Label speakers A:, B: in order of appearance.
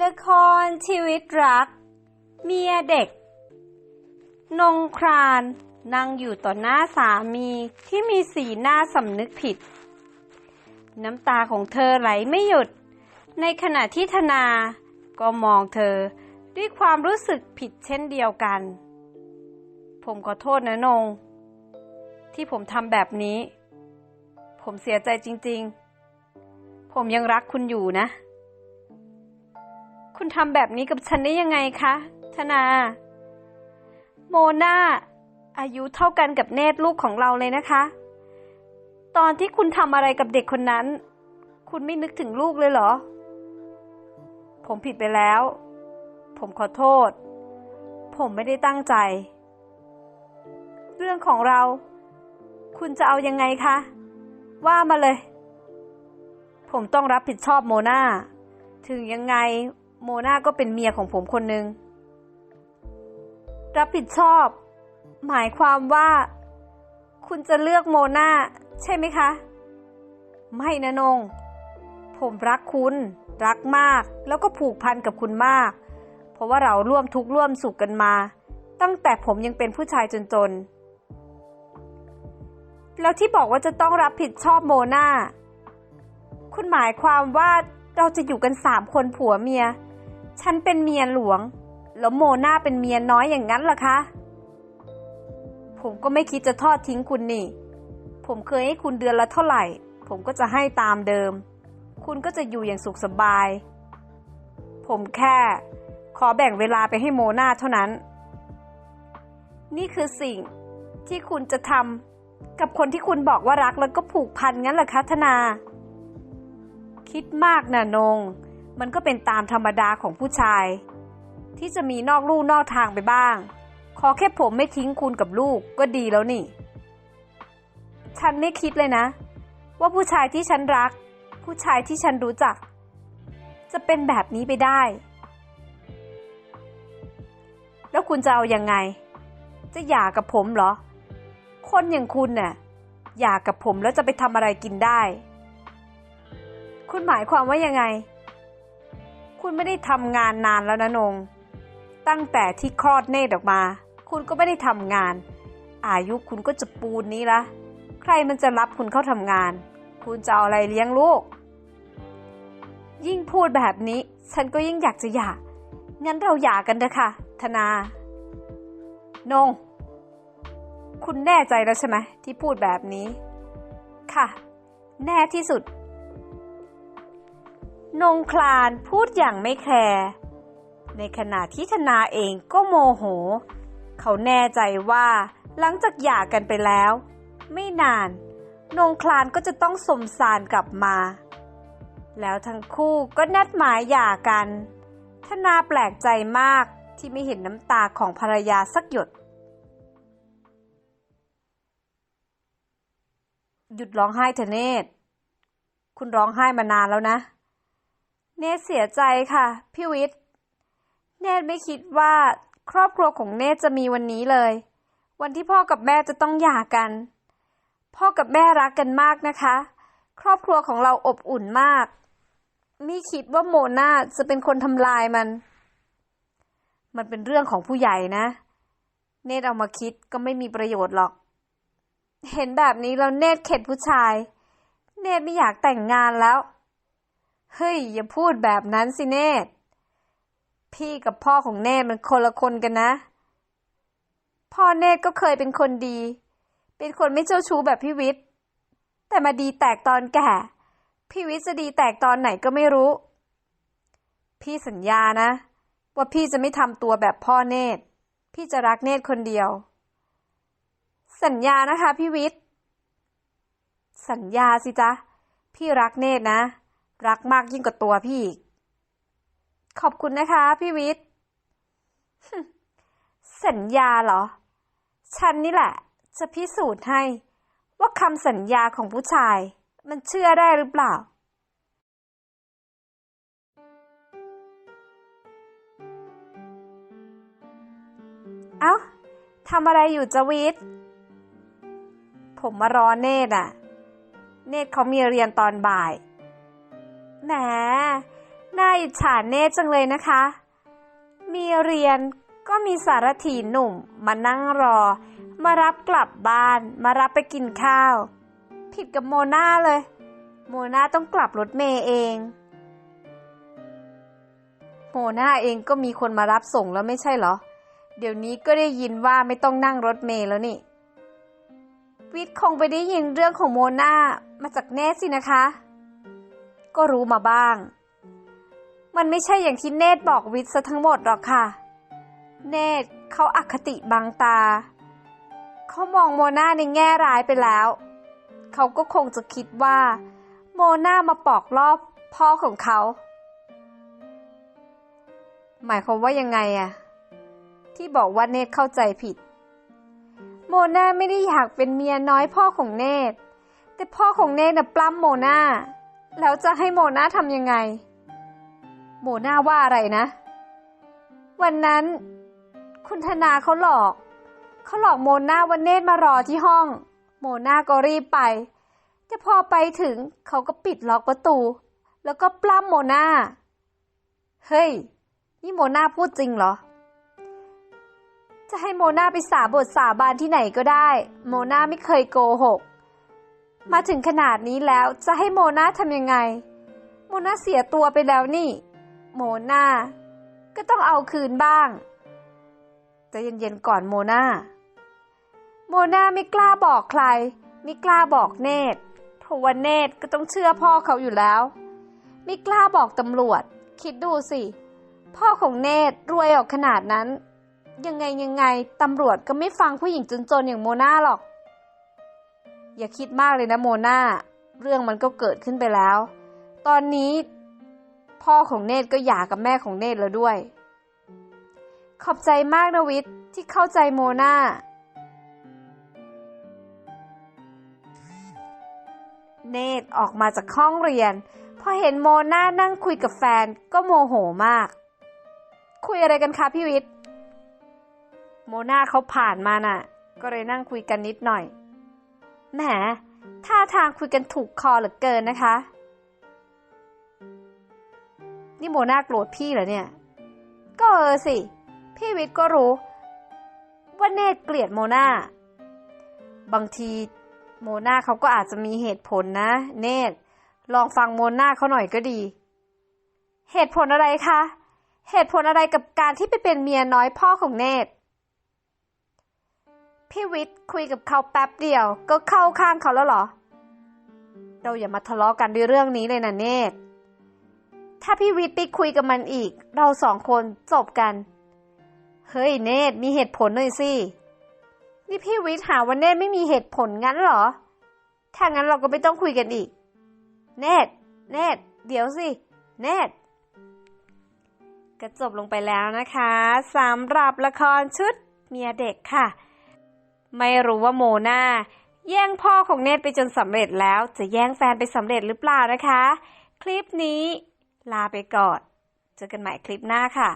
A: ละครชีวิตรัก เมียเด็ก นงครานนั่งอยู่ต่อหน้าสามีที่มีสีหน้าสำนึกผิด น้ำตาของเธอไหลไม่หยุด ในขณะที่ธนาก็มองเธอด้วยความรู้สึกผิดเช่นเดียวกัน ผมขอโทษนะนง ที่ผมทำแบบนี้ ผมเสียใจจริง ๆ ผมยังรักคุณอยู่นะ คุณทำแบบนี้กับฉันได้ยังไงคะธนา โมนาอายุเท่ากันกับเนตรลูกของเราเลยนะคะ ตอนที่คุณทำอะไรกับเด็กคนนั้น คุณไม่นึกถึงลูกเลยเหรอ ผมผิดไปแล้ว ผมขอโทษ ผมไม่ได้ตั้งใจ เรื่องของเรา คุณจะเอายังไงคะ ว่ามาเลย ผมต้องรับผิดชอบโมนาถึงยังไง โมนาก็เป็นเมียของผมคนหนึ่งรับผิดชอบ หมายความว่า คุณจะเลือกโมนาใช่ไหมคะ ไม่นะนง ผมรักคุณ รักมาก แล้วก็ผูกพันกับคุณมาก เพราะว่าเราร่วมทุกข์ร่วมสุขกันมา ตั้งแต่ผมยังเป็นผู้ชายจนๆ แล้วที่บอกว่าจะต้องรับผิดชอบโมนาคุณหมายความว่าเราจะอยู่กันสามคนผัวเมีย ฉันเป็นเมียหลวง แล้วโมนาเป็นเมียน้อยอย่างนั้นเหรอคะ ผมก็ไม่คิดจะทอดทิ้งคุณนี่ ผมเคยให้คุณเดือนละเท่าไหร่ ผมก็จะให้ตามเดิม คุณก็จะอยู่อย่างสุขสบาย ผมแค่ ขอแบ่งเวลาไปให้โมนาเท่านั้น นี่คือสิ่งที่คุณจะทำกับคนที่คุณบอกว่ารักแล้วก็ผูกพันงั้นเหรอคะธนา คิดมากนะนง มันก็เป็นตามธรรมดาของผู้ชาย ที่จะมีนอกลู่นอกทางไปบ้าง ขอแค่ผมไม่ทิ้งคุณกับลูกก็ดีแล้วนี่ ฉันไม่คิดเลยนะ ว่าผู้ชายที่ฉันรัก ผู้ชายที่ฉันรู้จัก จะเป็นแบบนี้ไปได้ แล้วคุณจะเอายังไง จะหย่ากับผมเหรอ คนอย่างคุณน่ะหย่ากับผมแล้วจะไปทำอะไรกินได้ คุณหมายความว่ายังไง คุณไม่ได้ทำงานนานแล้วนะนง ตั้งแต่ที่คลอดเนตรออกมา คุณก็ไม่ได้ทำงาน อายุคุณก็จะปูนนี้ละ ใครมันจะรับคุณเข้าทำงาน คุณจะเอาอะไรเลี้ยงลูก ยิ่งพูดแบบนี้ ฉันก็ยิ่งอยากจะหย่า งั้นเราหย่ากันเถอะค่ะ ธนา นง คุณแน่ใจแล้วใช่ไหมที่พูดแบบนี้ ค่ะ แน่ที่สุด นงคลานพูดอย่างไม่แคร์ในขณะที่ธนาเองก็โมโห เขาแน่ใจว่าหลังจากหย่ากันไปแล้ว ไม่นาน นงคลานก็จะต้องสมสารกลับมา แล้วทั้งคู่ก็นัดหมายหย่ากัน ธนาแปลกใจมากที่ไม่เห็นน้ำตาของภรรยาสักหยด หยุดร้องไห้เถอเนตคุณร้องไห้มานานแล้วนะ เนตเสียใจค่ะ พี่วิทย์ เนตไม่คิดว่าครอบครัวของเนตจะมีวันนี้เลย วันที่พ่อกับแม่จะต้องหย่ากัน พ่อกับแม่รักกันมากนะคะ ครอบครัวของเราอบอุ่นมาก ไม่คิดว่าโมนาจะเป็นคนทำลายมัน มันเป็นเรื่องของผู้ใหญ่นะ เนตเอามาคิดก็ไม่มีประโยชน์หรอก เห็นแบบนี้แล้วเนตเข็ดผู้ชาย เนตไม่อยากแต่งงานแล้ว เฮ้ย อย่าพูดแบบนั้นสิเนตพี่กับพ่อของเนตมันคนละคนกันนะ พ่อเนตก็เคยเป็นคนดี เป็นคนไม่เจ้าชู้แบบพี่วิทย์ แต่มาดีแตกตอนแก่ พี่วิทย์จะดีแตกตอนไหนก็ไม่รู้ พี่สัญญานะ ว่าพี่จะไม่ทำตัวแบบพ่อเนตพี่จะรักเนตคนเดียว สัญญานะคะพี่วิทย์ สัญญาสิจ๊ะ พี่รักเนตนะ รักมากยิ่งกว่าตัวพี่อีก ขอบคุณนะคะ พี่วิทย์สัญญาเหรอ ฉันนี่แหละ จะพิสูจน์ให้ ว่าคำสัญญาของผู้ชาย มันเชื่อได้หรือเปล่า เอ้าทำอะไรอยู่จวิทย์ผมมารอเนตรอะเนตรเขามีเรียนตอนบ่าย แหมน่าอิจฉาเนตจังเลยนะคะ มีเรียนก็มีสารถีหนุ่มมานั่งรอ มารับกลับบ้านมารับไปกินข้าว ผิดกับโมนาเลย โมนาต้องกลับรถเมย์เองโมนาเองก็มีคนมารับส่งแล้วไม่ใช่เหรอ เดี๋ยวนี้ก็ได้ยินว่าไม่ต้องนั่งรถเมล์แล้วนี่ วิทย์คงไปได้ยินเรื่องของโมนามาจากเนตสินะคะ ก็รู้มาบ้าง มันไม่ใช่อย่างที่เนตบอกวิทย์ซะทั้งหมดหรอกค่ะ เนตเขาอคติบังตา เขามองโมนาในแง่ร้ายไปแล้ว เขาก็คงจะคิดว่า โมนามาปอกลอบพ่อของเขา หมายความว่ายังไงอะที่บอกว่าเนตเข้าใจผิด โมนาไม่ได้อยากเป็นเมียน้อยพ่อของเนตแต่พ่อของเนตน่ะปล้ำโมนา แล้วจะให้โมนาทำยังไง โมนาว่าอะไรนะ วันนั้น คุณธนาเขาหลอก เขาหลอกโมนาว่าเนตรมารอที่ห้อง โมนาก็รีบไป แต่พอไปถึงเขาก็ปิดล็อกประตู แล้วก็ปล้ำโมนาเฮ้ย นี่โมนาพูดจริงเหรอ จะให้โมนาไปสาบทสาบานที่ไหนก็ได้ โมนาไม่เคยโกหก มาถึงขนาดนี้แล้วจะให้โมนาทำยังไง โมนาเสียตัวไปแล้วนี่ โมนาก็ต้องเอาคืนบ้างจะเย็นๆก่อนโมนาโมนาไม่กล้าบอกใคร ไม่กล้าบอกเนตรเพราะว่าเนตรก็ต้องเชื่อพ่อเขาอยู่แล้ว ไม่กล้าบอกตำรวจ คิดดูสิ พ่อของเนตรรวยออกขนาดนั้น ยังไงยังไงตำรวจก็ไม่ฟังผู้หญิงจนๆอย่างโมนาหรอก อย่าคิดมากเลยนะโมนาเรื่องมันก็เกิดขึ้นไปแล้ว ตอนนี้พ่อของเนตรก็หย่ากับแม่ของเนตรแล้วด้วย ขอบใจมากนะวิทย์ที่เข้าใจโมนาเนตรออกมาจากห้องเรียน พอเห็นโมนานั่งคุยกับแฟนก็โมโหมาก คุยอะไรกันคะพี่วิทย์ โมนาเขาผ่านมาน่ะ ก็เลยนั่งคุยกันนิดหน่อย แหมท่าทางคุยกันถูกคอเหลือเกินนะคะ นี่โมนาโกรธพี่เหรอเนี่ย ก็เออสิ พี่วิทย์ก็รู้ ว่าเนตเกลียดโมนาบางทีโมนาเขาก็อาจจะมีเหตุผลนะ เนตลองฟังโมนาเขาหน่อยก็ดี เหตุผลอะไรคะ เหตุผลอะไรกับการที่ไปเป็นเมียน้อยพ่อของเนต พี่วิทย์คุยกับเขาแป๊บเดียว ก็เข้าข้างเขาแล้วเหรอ เราอย่ามาทะเลาะกันด้วยเรื่องนี้เลยนะเนตถ้าพี่วิทย์ไปคุยกับมันอีก เราสองคนจบกัน เฮ้ยเนตมีเหตุผลหน่อยสิ นี่พี่วิทย์หาว่าเนตไม่มีเหตุผลงั้นเหรอ ถ้างั้นเราก็ไม่ต้องคุยกันอีก เนตเนตเดี๋ยวสิ เนตก็จบลงไปแล้วนะคะสำหรับละครชุดเมียเด็กค่ะ ไม่รู้ว่าโมนาแย่งพ่อของเนตไปจนสำเร็จแล้ว จะแย่งแฟนไปสำเร็จหรือเปล่านะคะ คลิปนี้ลาไปก่อน เจอกันใหม่คลิปหน้าค่ะ